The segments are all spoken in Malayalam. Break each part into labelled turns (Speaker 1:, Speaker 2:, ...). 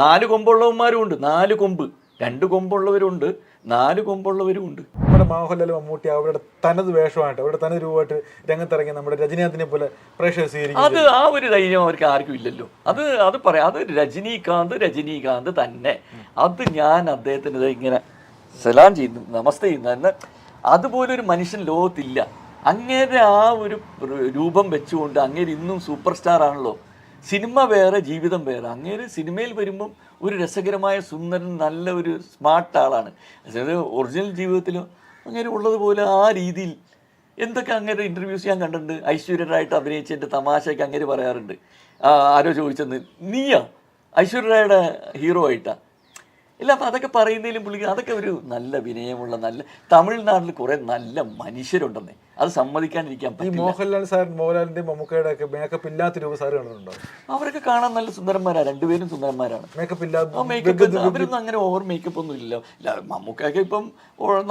Speaker 1: നാല് കൊമ്പുള്ളവന്മാരും ഉണ്ട് നാല് കൊമ്പ്. രണ്ട് കൊമ്പുള്ളവരുണ്ട്. നാല് കൊമ്പുള്ളവരും ഉണ്ട്
Speaker 2: നമ്മുടെ മോഹൻലാൽ മമ്മൂട്ടി അവരുടെ തനത് വേഷമായിട്ട് അവരുടെ തനത് രൂപമായിട്ട് രംഗത്തിറങ്ങി നമ്മുടെ രജനീകാന്തിനെ പോലെ പ്രേക്ഷകർ സ്വീകരിക്കും
Speaker 1: അത് ആ ഒരു ധൈര്യം അവർക്ക് ആർക്കും ഇല്ലല്ലോ. അത് അത് പറയാം. അത് രജനീകാന്ത് രജനീകാന്ത് തന്നെ. അത് ഞാൻ അദ്ദേഹത്തിന് ഇങ്ങനെ സലാം ചെയ്യുന്നു നമസ്തേ ചെയ്യുന്നു എന്ന്. അതുപോലെ ഒരു മനുഷ്യൻ ലോകത്തില്ല. അങ്ങേരെ ആ ഒരു രൂപം വെച്ചുകൊണ്ട് അങ്ങേര് ഇന്നും സൂപ്പർ സ്റ്റാർ ആണല്ലോ സിനിമ വേറെ ജീവിതം വേറെ. അങ്ങേര് സിനിമയിൽ വരുമ്പം ഒരു രസകരമായ സുന്ദരൻ നല്ല ഒരു സ്മാർട്ട് ആളാണ്. ഒറിജിനൽ ജീവിതത്തിലും അങ്ങനെ ഉള്ളതുപോലെ ആ രീതിയിൽ എന്തൊക്കെ അങ്ങനെ ഇന്റർവ്യൂസ് ഞാൻ കണ്ടിട്ടുണ്ട്. ഐശ്വര്യരായിട്ട് അഭിനയിച്ചതിന്റെ തമാശയൊക്കെ അങ്ങനെ പറയാറുണ്ട്. ആരോ ചോദിച്ചെന്ന്. നീയാ? ഐശ്വര്യരായുടെ ഹീറോ ആയിട്ടാ. ഇല്ല അപ്പം അതൊക്കെ പറയുന്നതിലും പുള്ളിക്ക് അതൊക്കെ ഒരു നല്ല വിനയമുള്ള നല്ല തമിഴ്നാട്ടിൽ കുറേ നല്ല മനുഷ്യരുണ്ടെന്നേ. അത് സമ്മതിക്കാണ്ടിരിക്കാൻ
Speaker 2: ഈ
Speaker 1: പറ്റില്ല.
Speaker 2: മോഹൻലാൽ സാർ മോഹൻലാലിന്റെ മമ്മൂക്കയുടെ ഒക്കെ മേക്കപ്പ് ഇല്ലാത്ത രൂപ സാർ കാണുന്നുണ്ടോ
Speaker 1: അവരൊക്കെ കാണാൻ നല്ല സുന്ദരന്മാരാണ് രണ്ടുപേരും സുന്ദരന്മാരാണ്.
Speaker 2: മേക്കപ്പ് ഇല്ലാതെ
Speaker 1: മേക്കപ്പ് അവരൊന്നും അങ്ങനെ ഓവർ മേക്കപ്പ് ഒന്നും ഇല്ല. ഇല്ല മമ്മൂക്കൊക്കെ ഇപ്പം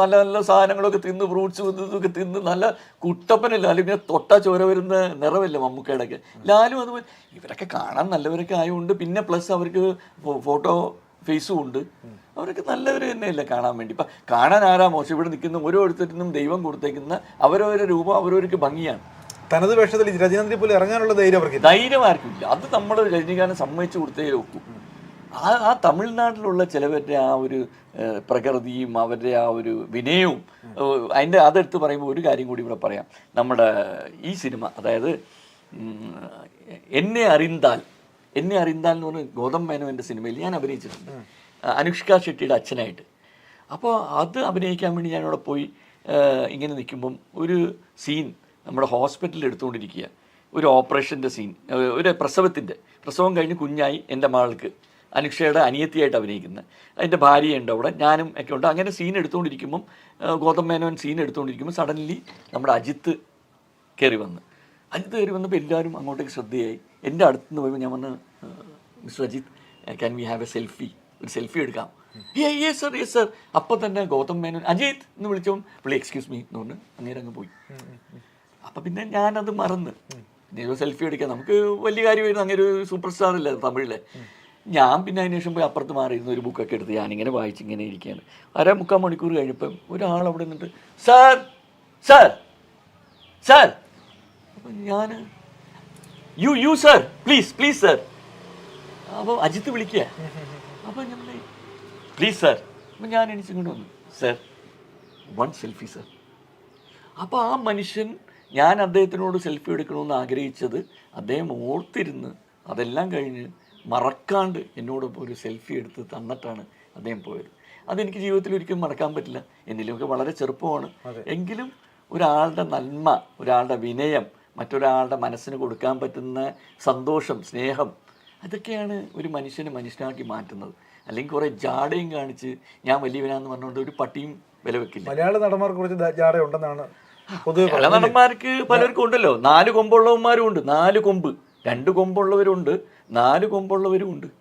Speaker 1: നല്ല നല്ല സാധനങ്ങളൊക്കെ തിന്ന് ഫ്രൂട്ട്സ് ഇതൊക്കെ തിന്ന് നല്ല കുട്ടപ്പനല്ല? അല്ലെങ്കിൽ പിന്നെ തൊട്ടാ ചോര വരുന്ന നിറവല്ല മമ്മൂക്കയുടെ ഒക്കെ ലാലും അതുപോലെ ഇവരൊക്കെ കാണാൻ നല്ലവരൊക്കെ ആയതുകൊണ്ട് പിന്നെ പ്ലസ് അവർക്ക് ഫോട്ടോ ഫേസും ഉണ്ട്. അവരൊക്കെ നല്ലവർ തന്നെയല്ലേ കാണാൻ വേണ്ടി. ഇപ്പം കാണാൻ ആരാ മോശം? ഇവിടെ നിൽക്കുന്ന ഓരോരുത്തരിനും ദൈവം കൊടുത്തേക്കുന്ന അവരവരുടെ രൂപം അവരവർക്ക് ഭംഗിയാണ്.
Speaker 2: തനത് വേഷത്തിൽ രജനീകാന്തിനെ പോലും ഇറങ്ങാനുള്ള ധൈര്യം അവർക്ക്
Speaker 1: ധൈര്യം ആർക്കും ഇല്ല അത് നമ്മൾ രജനീകാന്ത് സമ്മതിച്ചു കൊടുത്തേ ഒക്കൂ ആ ആ തമിഴ്നാട്ടിലുള്ള ചിലവരുടെ ആ ഒരു പ്രകൃതിയും അവരുടെ ആ ഒരു വിനയവും അതിന്റെ അതെടുത്ത് പറയുമ്പോൾ ഒരു കാര്യം കൂടി ഇവിടെ പറയാം. നമ്മുടെ ഈ സിനിമ അതായത് എന്നെ അറിന്താൽ എന്നെ അറിന്താൽ എന്ന് പറഞ്ഞ ഗോതം മേനോന്റെ സിനിമയിൽ ഞാൻ അഭിനയിച്ചിട്ടുണ്ട്. അനുഷ്ക ഷെട്ടിയുടെ അച്ഛനായിട്ട്. അപ്പോൾ അത് അഭിനയിക്കാൻ വേണ്ടി ഞാനവിടെ പോയി ഇങ്ങനെ നിൽക്കുമ്പം ഒരു സീൻ നമ്മുടെ ഹോസ്പിറ്റലിൽ എടുത്തുകൊണ്ടിരിക്കുക. ഒരു ഓപ്പറേഷന്റെ സീൻ ഒരു പ്രസവത്തിന്റെ പ്രസവം കഴിഞ്ഞ് കുഞ്ഞായി എന്റെ മകൾക്ക് അനുക്ഷയുടെ അനിയത്തിയായിട്ട് അഭിനയിക്കുന്നത് അതിന്റെ ഭാര്യയുണ്ട് അവിടെ ഞാനും ഒക്കെ ഉണ്ട്. അങ്ങനെ സീൻ എടുത്തുകൊണ്ടിരിക്കുമ്പം ഗൗതം മേനോൻ സീൻ എടുത്തുകൊണ്ടിരിക്കുമ്പോൾ സഡൻലി നമ്മുടെ അജിത്ത് കയറി വന്ന്. അജിത്ത് കയറി വന്നപ്പോൾ എല്ലാവരും അങ്ങോട്ടേക്ക് ശ്രദ്ധയായി. എന്റെ അടുത്ത് നിന്ന് പോയപ്പോൾ ഞാൻ വന്ന് mister Ajith can we have a selfie ഒരു സെൽഫി എടുക്കാം. യെസ് സർ യെസ് സർ അപ്പം തന്നെ ഗൗതം മേനോൻ അജിത് എന്ന് വിളിച്ചോ പുള്ളി എക്സ്ക്യൂസ് മീ എന്ന് പറഞ്ഞ് അങ്ങേരെ അങ്ങ് പോയി. അപ്പം പിന്നെ ഞാനത് മറന്ന്. പിന്നെ സെൽഫി എടുക്കാം. നമുക്ക് വലിയ കാര്യമായിരുന്നു. അങ്ങനെ ഒരു സൂപ്പർ സ്റ്റാർ അല്ലേ തമിഴിലെ. ഞാൻ പിന്നെ അതിന് ശേഷം പോയി അപ്പുറത്ത് മാറിയിരുന്ന ഒരു ബുക്കൊക്കെ എടുത്ത് ഞാനിങ്ങനെ വായിച്ച് ഇങ്ങനെ ഇരിക്കുകയാണ്. അര മുക്കാൽ മണിക്കൂർ കഴിഞ്ഞപ്പം ഒരാൾ അവിടെ നിന്നിട്ട് സാർ സാർ സാർ ഞാൻ you you sir please please sir അപ്പോൾ അജിത്ത് വിളിക്കുക അപ്പോൾ നമ്മൾ പ്ലീസ് സർ അപ്പം ഞാൻ എണീച്ചിങ്ങോട്ട് വന്നു. സർ വൺ സെൽഫി സർ അപ്പോൾ ആ മനുഷ്യൻ ഞാൻ അദ്ദേഹത്തിനോട് സെൽഫി എടുക്കണമെന്ന് ആഗ്രഹിച്ചത് അദ്ദേഹം ഓർത്തിരുന്ന് അതെല്ലാം കഴിഞ്ഞ് മറക്കാണ്ട് എന്നോടൊപ്പം ഒരു സെൽഫി എടുത്ത് തന്നിട്ടാണ് അദ്ദേഹം പോയത്. അതെനിക്ക് ജീവിതത്തിൽ ഒരിക്കലും മറക്കാൻ പറ്റില്ല. എന്നിലൊക്കെ വളരെ ചെറുപ്പമാണ്. എങ്കിലും ഒരാളുടെ നന്മ ഒരാളുടെ വിനയം മറ്റൊരാളുടെ മനസ്സിന് കൊടുക്കാൻ പറ്റുന്ന സന്തോഷം സ്നേഹം അതൊക്കെയാണ് ഒരു മനുഷ്യനെ മനുഷ്യനാക്കി മാറ്റുന്നത്. അല്ലെങ്കിൽ കുറേ ജാടയും കാണിച്ച് ഞാൻ വലിയവനാന്ന് പറഞ്ഞുകൊണ്ട് ഒരു പട്ടിയും വില വെക്കില്ല
Speaker 2: മലയാള നടന്മാർക്ക് കുറച്ച് ജാട ഉണ്ടെന്നാണ്
Speaker 1: നടന്മാർക്ക് പലർക്കും ഉണ്ടല്ലോ. നാല് കൊമ്പുള്ളവന്മാരും ഉണ്ട്. നാല് കൊമ്പ്. രണ്ട് കൊമ്പുള്ളവരുണ്ട്. നാല് കൊമ്പുള്ളവരും ഉണ്ട്.